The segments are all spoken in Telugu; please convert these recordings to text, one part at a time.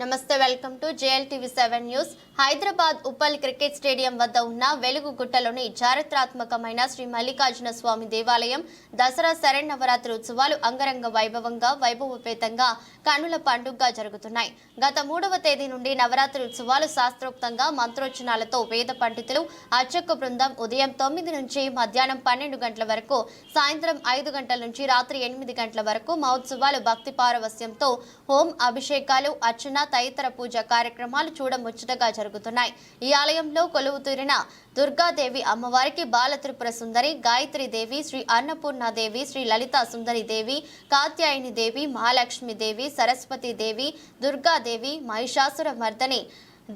నమస్తే welcome to JLTV seven news. Hyderabad Uppal cricket stadium వద్ద ఉన్న వెలుగు గుట్టలోని చారిత్రాత్మకమైన శ్రీ మల్లికార్జున స్వామి దేవాలయం దసరా శరణవరాత్రి ఉత్సవాలు అంగరంగ వైభవంగా వైభవపేతంగా కన్నుల పండుగగా జరుగుతున్నాయి. గత మూడవ తేదీ నుండి నవరాత్రి ఉత్సవాలు శాస్త్రోక్తంగా మంత్రోచ్చనాలతో వేద పండితులు అర్చక బృందం ఉదయం తొమ్మిది నుంచి మధ్యాహ్నం పన్నెండు గంటల వరకు సాయంత్రం ఐదు గంటల నుంచి రాత్రి ఎనిమిది గంటల వరకు మహోత్సవాలు భక్తి పారవస్యంతో హోం అభిషేకాలు అర్చన తదితర పూజ కార్యక్రమాలు చూడముచ్చటగా జరుగుతున్నాయి. ఈ ఆలయంలో కొలువు తీరిన దుర్గాదేవి అమ్మవారికి బాల త్రిపుర సుందరి గాయత్రి దేవి శ్రీ అన్నపూర్ణాదేవి శ్రీ లలితా సుందరి దేవి కాత్యాయని దేవి మహాలక్ష్మి దేవి సరస్వతి దేవి దుర్గాదేవి మహిషాసుర మర్దని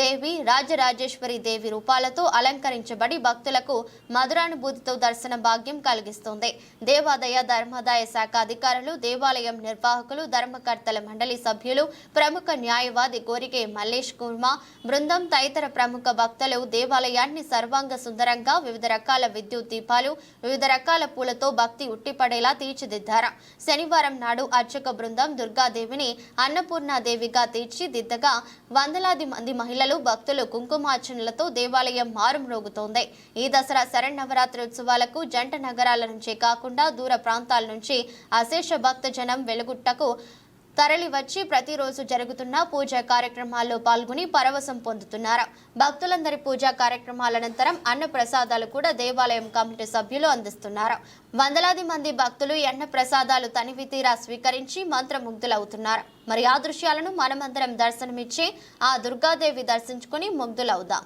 దేవి రాజరాజేశ్వరి దేవి రూపాలతో అలంకరించబడి భక్తులకు మధురానుభూతితో దర్శన భాగ్యం కలిగిస్తుంది. దేవాదాయ ధర్మాదాయ శాఖ అధికారులు దేవాలయం నిర్వాహకులు ధర్మకర్తల మండలి సభ్యులు ప్రముఖ న్యాయవాది కోరికే మల్లేష్ కుర్మా బృందం తదితర ప్రముఖ భక్తులు దేవాలయాన్ని సర్వాంగ సుందరంగా వివిధ రకాల విద్యుత్ దీపాలు వివిధ రకాల పూలతో భక్తి ఉట్టిపడేలా తీర్చిదిద్దారు. శనివారం నాడు అర్చక బృందం దుర్గాదేవిని అన్నపూర్ణాదేవిగా తీర్చిదిద్దగా వందలాది మంది మహిళలు భక్తులు కుంకుమార్చనలతో దేవాలయం మారుమ్రోగుతోంది. ఈ దసరా శరణవరాత్రి ఉత్సవాలకు జంట నగరాల నుంచే కాకుండా దూర ప్రాంతాల నుంచి అశేష భక్త జనం వెలుగుట్టకు తరలి వచ్చి ప్రతిరోజు జరుగుతున్న పూజా కార్యక్రమాల్లో పాల్గొని పరవశం పొందుతున్నారు. భక్తులందరి పూజా కార్యక్రమాల అనంతరం అన్న ప్రసాదాలు కూడా దేవాలయం కమిటీ సభ్యులు అందిస్తున్నారు. వందలాది మంది భక్తులు ఈ అన్న ప్రసాదాలు తనివి తీరా స్వీకరించి మంత్రముగ్ధులవుతున్నారు. మరి ఆ దృశ్యాలను మనమందరం దర్శనమిచ్చి ఆ దుర్గాదేవి దర్శించుకుని ముగ్ధులవుదాం.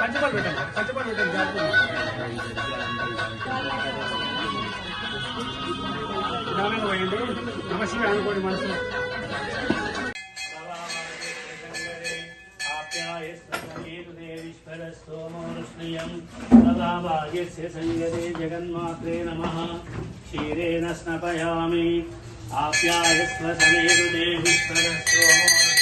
పంచపాలు పెట్టండి పంచపాలు పెట్టండి జాగ్రత్తగా. నిదానంగా పోయండి నమస్తే అనుకోండి మనసులో ేశ్వరస్తోమోస్మియం సంగదే జగన్మాత్రే నమ క్షీరేణ స్నపయామి ఆప్యాయస్వ సమేరు దేవీశ్వరస్తోమోస్మియం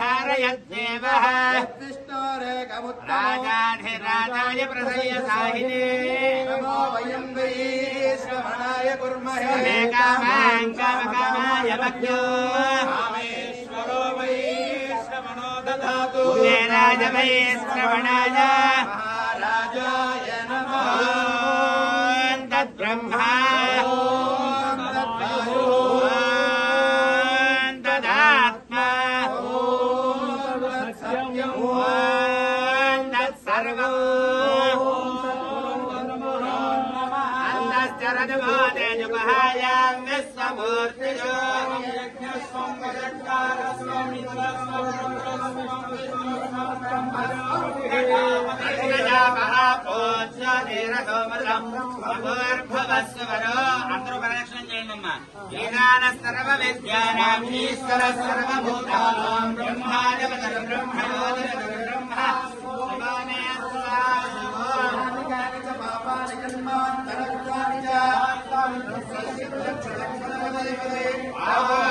ధారయద్దేవః రాజాధిరాజాయ ప్రసయ్య సాహినే నమో వయం వై శ్రవణాయ కుర్మహే. కామాం కామకామాయ భక్త్యో. కామేశ్వరో వై శ్రవణో దదాతు రాజ వై శ్రవణాయ. अन्तश्चरदुभूते जुगहायां विश्वमूर्तिजो అందరూ ప్రదక్షిణం చేయండి అమ్మా ఈనాన సర్వ విద్యానాం ఈశ్వర సర్వభూతానాం బ్రహ్మాధిపత స్వాహా